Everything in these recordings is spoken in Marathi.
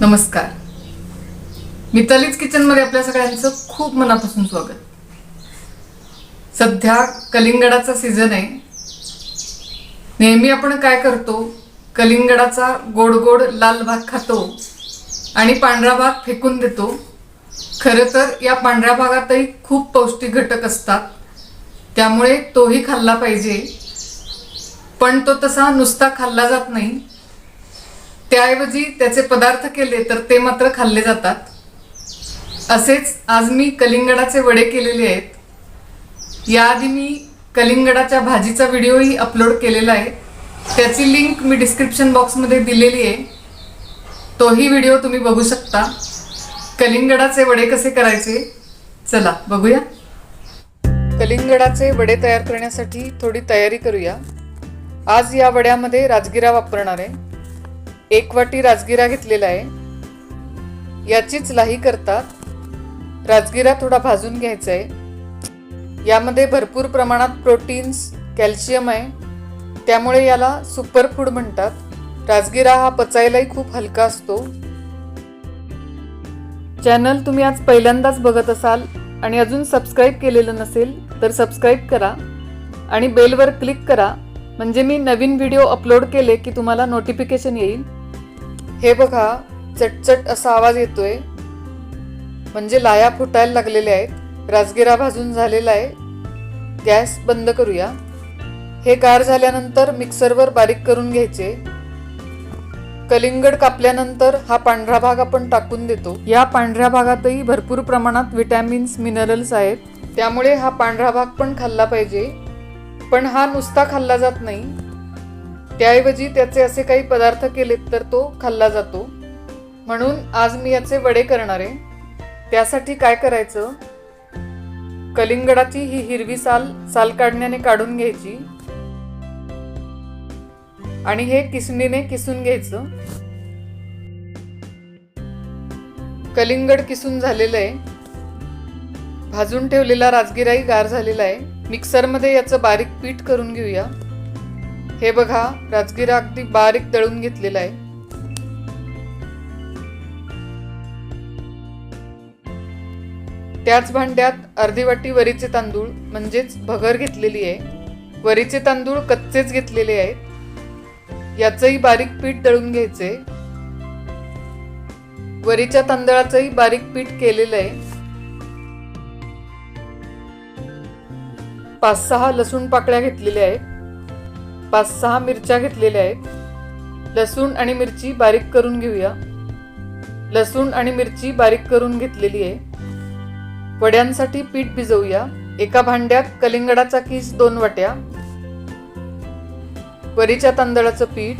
नमस्कार. मितालीच किचनमध्ये आपल्या सगळ्यांचं खूप मनापासून स्वागत. सध्या कलिंगडाचा सीझन आहे. नेहमी आपण काय करतो? कलिंगडाचा गोड गोड लाल भाग खातो आणि पांढरा भाग फेकून देतो. खरं तर या पांढऱ्या भागातही खूप पौष्टिक घटक असतात. त्यामुळे तोही खाल्ला पाहिजे. पण तो तसा नुसता खाल्ला जात नाही. त्याऐवजी त्याचे पदार्थ केले तर ते मात्र खाल्ले जातात. असेच आज मी कलिंगडाचे वडे केलेले आहेत. याआधी मी कलिंगडाच्या भाजीचा व्हिडिओही अपलोड केलेला आहे. त्याची लिंक मी डिस्क्रिप्शन बॉक्समध्ये दिलेली आहे. तोही व्हिडिओ तुम्ही बघू शकता. कलिंगडाचे वडे कसे करायचे? चला बघूया. कलिंगडाचे वडे तयार करण्यासाठी थोडी तयारी करूया. आज या वड्यामध्ये राजगिरा वापरणार आहे. एक वाटी राजगिरा घेतलेला आहे. याचीच लाही करतात. राजगिरा थोडा भाजून घ्यायचा आहे. यामध्ये भरपूर प्रमाणात प्रोटीन्स कॅल्शियम आहे. त्यामुळे याला सुपर फूड म्हणतात. राजगिरा हा पचायलाही खूप हलका असतो. चॅनल तुम्ही आज पहिल्यांदाच बघत असाल आणि अजून सबस्क्राईब केलेलं नसेल तर सबस्क्राईब करा आणि बेलवर क्लिक करा. म्हणजे मी नवीन व्हिडिओ अपलोड केले की तुम्हाला नोटिफिकेशन येईल. हे बघा चटचट असा आवाज येतोय. म्हणजे लाया फुटायला लागलेल्या आहेत राजगिरा भाजून झालेला आहे. गॅस बंद करूया. हे गार झाल्यानंतर मिक्सरवर बारीक करून घ्यायचे. कलिंगड कापल्यानंतर हा पांढरा भाग आपण टाकून देतो. या पांढऱ्या भागातही भरपूर प्रमाणात विटॅमिन्स मिनरल्स आहेत. त्यामुळे हा पांढरा भाग पण खाल्ला पाहिजे. पण हा नुसता खाल्ला जात नाही. त्याऐवजी त्याचे असे काही पदार्थ केलेत तर तो खाल्ला जातो. म्हणून आज मी याचे वडे करणार आहे. त्यासाठी काय करायचं? कलिंगडाची ही हिरवी साल साल काढण्याने काढून घ्यायची. आणि हे किसणीने किसून घ्यायचं. कलिंगड किसून झालेलं आहे. भाजून ठेवलेला राजगिराही गार झालेला आहे. मिक्सरमध्ये याचं बारीक पीठ करून घेऊया. हे बघा राजगिरा अगदी बारीक दळून घेतलेला आहे. त्याच भांड्यात अर्धी वाटी वरीचे तांदूळ म्हणजेच भगर घेतलेली आहे. वरीचे तांदूळ कच्चेच घेतलेले आहेत. याचंही बारीक पीठ दळून घ्यायचे वरीच्या तांदळाचंही बारीक पीठ केलेलं आहे. पाच सहा लसूण पाकळ्या घेतलेल्या आहेत. पाच सहा मिरच्या घेतलेल्या आहेत. लसूण आणि मिरची बारीक करून घेऊया. लसूण आणि मिरची बारीक करून घेतलेली आहे. वड्यांसाठी पीठ भिजवूया. एका भांड्यात कलिंगडाचा किस दोन वाट्या. वरीच्या तांदळाचं पीठ.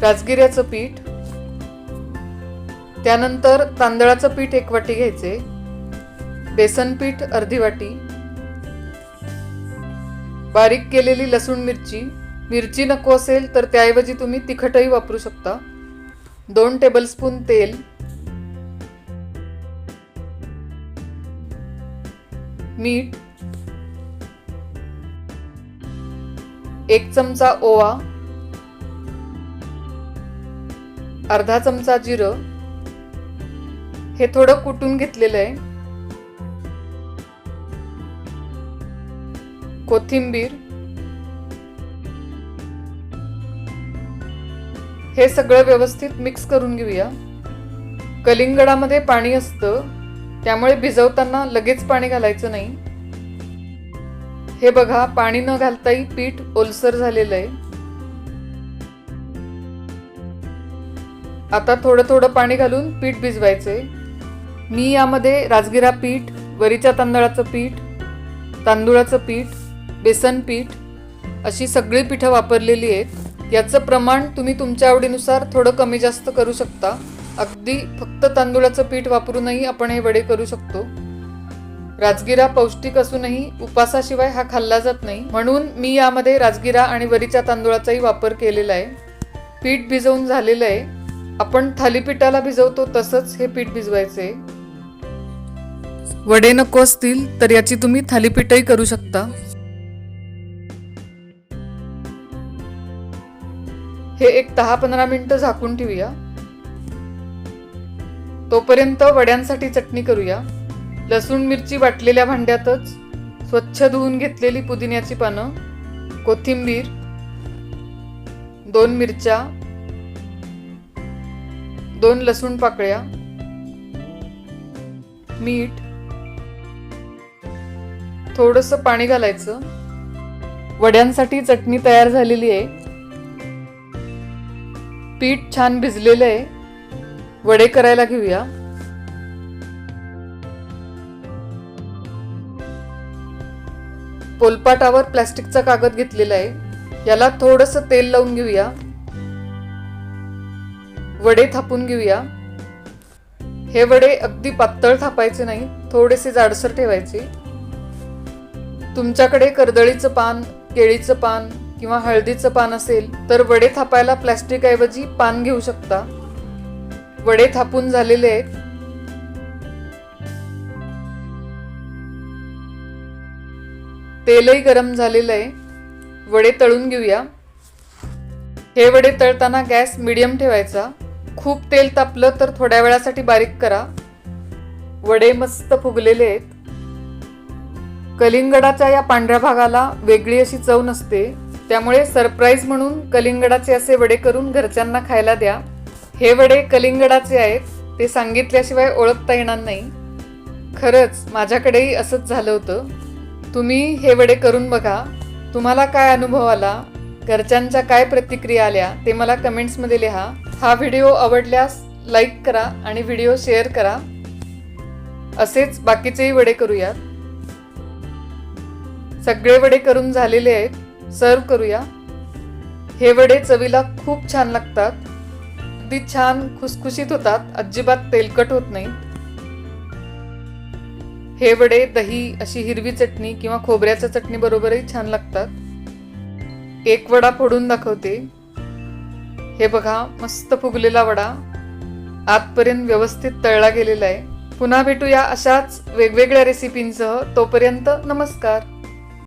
राजगिऱ्याचं पीठ. त्यानंतर तांदळाचं पीठ एक वाटी घ्यायचे. बेसन पीठ अर्धी वाटी. बारीक केलेली लसूण मिरची. मिरची नको असेल तर त्याऐवजी तुम्ही तिखटही वापरू शकता. दोन टेबलस्पून तेल. मीठ. एक चमचा ओवा. अर्धा चमचा जिरं. हे थोडं कुटून घेतलेलं आहे. कोथिंबीर. हे सगळं व्यवस्थित मिक्स करून घेऊया. कलिंगडामध्ये पाणी असतं त्यामुळे भिजवताना लगेच पाणी घालायचं नाही. हे बघा पाणी न घालताही पीठ ओलसर झालेलं आहे. आता थोडं थोडं पाणी घालून पीठ भिजवायचंय. मी यामध्ये राजगिरा पीठ वरीच्या तांदळाचं पीठ तांदूळाचं पीठ बेसन पीठ अशी सगळी पिठं वापरलेली आहेत. याचं प्रमाण तुम्ही तुमच्या आवडीनुसार थोडं कमी जास्त करू शकता. अगदी फक्त तांदूळाचं पीठ वापरूनही आपण हे वडे करू शकतो. राजगिरा पौष्टिक असूनही उपासाशिवाय हा खाल्ला जात नाही. म्हणून मी यामध्ये राजगिरा आणि वरीच्या तांदूळाचाही वापर केलेला आहे. पीठ भिजवून झालेलं आहे. आपण थालीपीठाला भिजवतो तसंच हे पीठ भिजवायचे वडे नको असतील तर याची तुम्ही थालीपीठही करू शकता. हे एक दहा पंधरा मिनटं झाकून ठेवूया. तोपर्यंत वड्यांसाठी चटणी करूया. लसूण मिरची वाटलेल्या भांड्यातच स्वच्छ धुवून घेतलेली पुदिन्याची पानं कोथिंबीर दोन मिरच्या दोन लसूण पाकळ्या मीठ थोडंसं पाणी घालायचं. वड्यांसाठी चटणी तयार झालेली आहे. पीठ छान भिजलेलं आहे. वडे करायला घेऊया. पोलपाटावर प्लॅस्टिकचा कागद घेतलेला आहे. याला थोडस तेल लावून घेऊया. वडे थापून घेऊया. हे वडे अगदी पातळ थापायचे नाही थोडेसे जाडसर ठेवायचे. तुमच्याकडे कर्दळीचं पान केळीचं पान किंवा हळदीचं पान असेल तर वडे थापायला प्लॅस्टिक ऐवजी पान घेऊ शकता. वडे थापून झालेले आहेत. तेलही गरम झालेलं आहे. वडे तळून घेऊया. हे वडे तळताना गॅस मिडियम ठेवायचा. खूप तेल तापलं तर थोड्या वेळासाठी बारीक करा. वडे मस्त फुगलेले आहेत. कलिंगडाच्या या पांढऱ्या भागाला वेगळी अशी चव नसते. त्यामुळे सरप्राईज म्हणून कलिंगडाचे असे वडे करून घरच्यांना खायला द्या. हे वडे कलिंगडाचे आहेत ते सांगितल्याशिवाय ओळखता येणार नाही. खरंच माझ्याकडेही असंच झालं होतं. तुम्ही हे वडे करून बघा. तुम्हाला काय अनुभव आला? घरच्यांच्या काय प्रतिक्रिया आल्या? ते मला कमेंट्समध्ये लिहा. हा व्हिडिओ आवडल्यास लाईक करा आणि व्हिडिओ शेअर करा. असेच बाकीचेही वडे करूयात. सगळे वडे करून झालेले आहेत. सर्व करूया. हे वडे चवीला खूप छान लागतात. अगदी छान खुसखुशीत होतात. अजिबात तेलकट होत नाहीत हे वडे दही अशी हिरवी चटणी किंवा खोबऱ्याच्या चटणी बरोबरही छान लागतात. एक वडा फोडून दाखवते. हे बघा मस्त फुगलेला वडा. आतपर्यंत व्यवस्थित तळला गेलेला आहे. पुन्हा भेटूया अशाच वेगवेगळ्या रेसिपींसह तोपर्यंत नमस्कार.